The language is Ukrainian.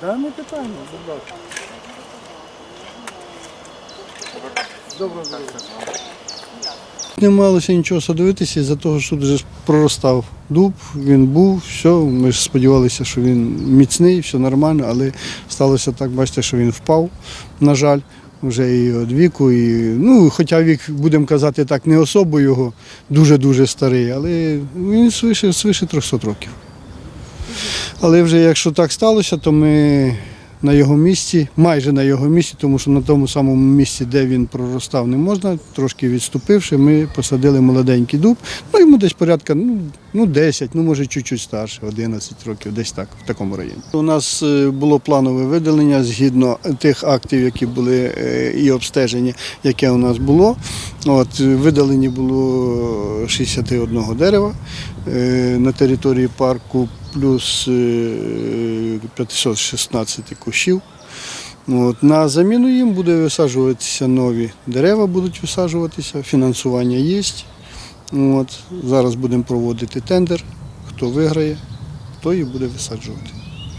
Да, не питання, будь ласка. Не малося нічого садовитися із-за того, що дуже проростав дуб, він був, все, ми ж сподівалися, що він міцний, все нормально, але сталося так, бачите, що він впав, на жаль, вже і від віку, і, ну, хоча вік, будемо казати так, не особо його, дуже-дуже старий, але він свише, свише 300 років. Але вже якщо так сталося, то ми на його місці, майже на його місці, тому що на тому самому місці, де він проростав, не можна, трошки відступивши, ми посадили молоденький дуб. Ну, йому десь порядка ну, ну 10, ну може чуть-чуть старше, 11 років, десь так, в такому районі. У нас е, було планове видалення згідно тих актів, які були е, і обстеження, яке у нас було. От, видалені було 61 дерева е, на території парку, плюс е, 516 кущів. От, на заміну їм буде висаджуватися нові дерева, будуть висаджуватися, фінансування є. От, зараз будемо проводити тендер. Хто виграє, той і буде висаджувати.